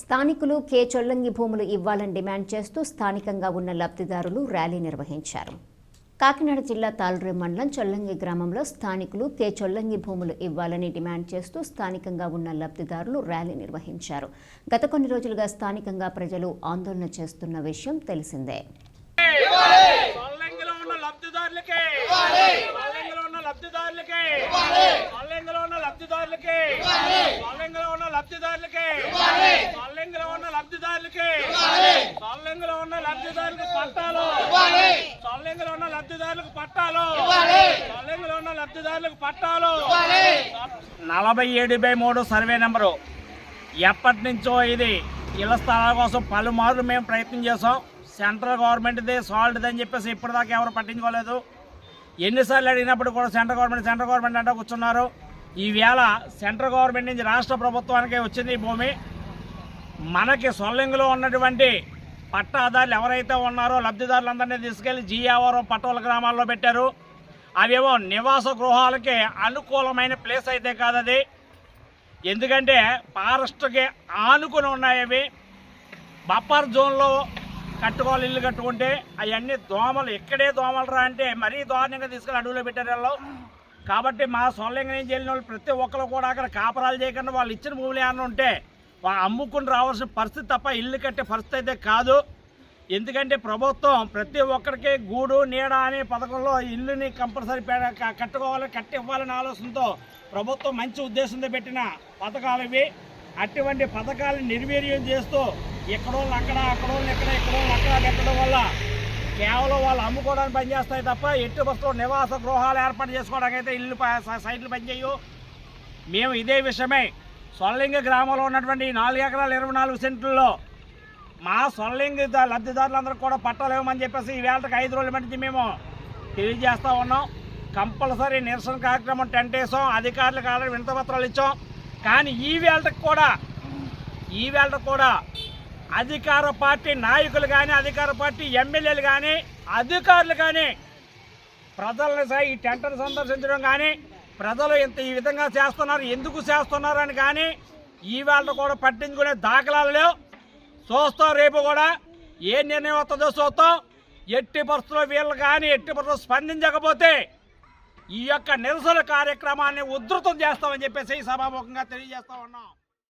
స్థానికులు కే చొల్లంగి భూములు ఇవ్వాలని డిమాండ్ చేస్తూ స్థానికంగా ఉన్న లబ్ధిదారులు ర్యాలీ నిర్వహించారు. కాకినాడ జిల్లా తాల్రే మండలం చొల్లంగి గ్రామంలో స్థానికులు కే చొల్లంగి భూములు ఇవ్వాలని డిమాండ్ చేస్తూ స్థానికంగా ఉన్న లబ్ధిదారులు ర్యాలీ నిర్వహించారు. గత కొన్ని రోజులుగా స్థానికంగా ప్రజలు ఆందోళన చేస్తున్న విషయం తెలిసిందే పల్లెంగిలో ఉన్న లబ్ధిదారులకి పల్లెంగిలో ఉన్న లబ్ధిదారులకి పల్లెంగిలో ఉన్న లబ్ధిదారులకి పల్లెంగిలో ఉన్న లబ్ధిదారులకి పల్లెంగిలో ఉన్న లబ్ధిదారులకి పల్లెంగిలో ఉన్న లబ్ధిదారులకు పట్టాలు. పల్లెంగిలో ఉన్న లబ్ధిదారులకు పట్టాలు. పల్లెంగిలో ఉన్న లబ్ధిదారులకు పట్టాలు. నలభై ఏడు బై మూడు సర్వే నెంబరు. ఎప్పటి నుంచో ఇది ఇళ్ళ స్థలాల కోసం పలుమార్లు మేము ప్రయత్నం చేసాం సెంట్రల్ గవర్నమెంట్ది సాల్ట్ది అని చెప్పేసి ఇప్పటిదాకా ఎవరు పట్టించుకోలేదు. ఎన్నిసార్లు అడిగినప్పుడు కూడా సెంట్రల్ గవర్నమెంట్ సెంట్రల్ గవర్నమెంట్ అంటే కూర్చున్నారు. ఈవేళ సెంట్రల్ గవర్నమెంట్ నుంచి రాష్ట్ర ప్రభుత్వానికి వచ్చింది ఈ భూమి. మనకి సొల్లింగులో ఉన్నటువంటి పట్టాదారులు ఎవరైతే ఉన్నారో లబ్ధిదారులందరినీ తీసుకెళ్ళి జీయావరం పట్టోల గ్రామాల్లో పెట్టారు. అవేమో నివాస గృహాలకి అనుకూలమైన ప్లేస్ అయితే కాదు అది. ఎందుకంటే ఫారెస్ట్కి ఆనుకుని ఉన్నాయి అవి. బఫర్ జోన్లో కట్టుకోవాలి ఇల్లు కట్టుకుంటే అవన్నీ దోమలు ఎక్కడే దోమలు రా అంటే మరీ దారుణంగా తీసుకెళ్ళి అడవిలో పెట్టారు వాళ్ళు. కాబట్టి మా సొల్లింగ నుంచి వెళ్ళిన వాళ్ళు ప్రతి ఒక్కరు కూడా అక్కడ కాపరాలు చేయకుండా వాళ్ళు ఇచ్చిన భూములు ఏమన్నా ఉంటే అమ్ముకుని రావాల్సిన పరిస్థితి తప్ప ఇల్లు కట్టే పరిస్థితి అయితే కాదు. ఎందుకంటే ప్రభుత్వం ప్రతి ఒక్కరికి గూడు నీడ అనే పథకంలో ఇల్లుని కంపల్సరీ కట్టుకోవాలి కట్టి ఇవ్వాలనే ఆలోచనతో ప్రభుత్వం మంచి ఉద్దేశంతో పెట్టిన పథకాలు ఇవి. అటువంటి పథకాలను నిర్వీర్యం చేస్తూ ఎక్కడో అక్కడ అక్కడో ఇక్కడ ఎక్కడో అక్కడ పెట్టడం వల్ల కేవలం వాళ్ళు అమ్ముకోవడానికి పనిచేస్తాయి తప్ప ఎట్టి బస్సులో నివాస గృహాలు ఏర్పాటు చేసుకోవడానికి అయితే ఇల్లు సైట్లు పనిచేయవు. మేము ఇదే విషయమే సొల్లింగ గ్రామంలో ఉన్నటువంటి నాలుగు ఎకరాల ఇరవై నాలుగు సెంట్లలో మా సొల్లింగ లబ్ధిదారులందరూ కూడా పట్టలేమని చెప్పేసి ఈ వేళకి ఐదు రోజుల మధ్య మేము తెలియజేస్తూ ఉన్నాం. కంపల్సరీ నిరసన కార్యక్రమం టెంట్ వేసాం అధికారులకు ఆల్రెడీ వినతపత్రాలు ఇచ్చాం. కానీ ఈ వేళకి కూడా ఈ వేళకు కూడా అధికార పార్టీ నాయకులు కానీ అధికార పార్టీ ఎమ్మెల్యేలు కానీ అధికారులు కానీ ప్రజలను సై- ఈ టెంటను సందర్శించడం కానీ ప్రజలు ఇంత ఈ విధంగా చేస్తున్నారు ఎందుకు చేస్తున్నారు అని కానీ ఈ కూడా పట్టించుకునే దాఖలాలు లేవు. చూస్తాం రేపు కూడా ఏ నిర్ణయం వస్తుందో చూస్తాం. ఎట్టి పరిస్థితుల్లో వీళ్ళు కానీ ఎట్టి పరిస్థితులు స్పందించకపోతే ఈ యొక్క నిరసన కార్యక్రమాన్ని ఉధృతం చేస్తామని చెప్పేసి సభాముఖంగా తెలియజేస్తా ఉన్నాం.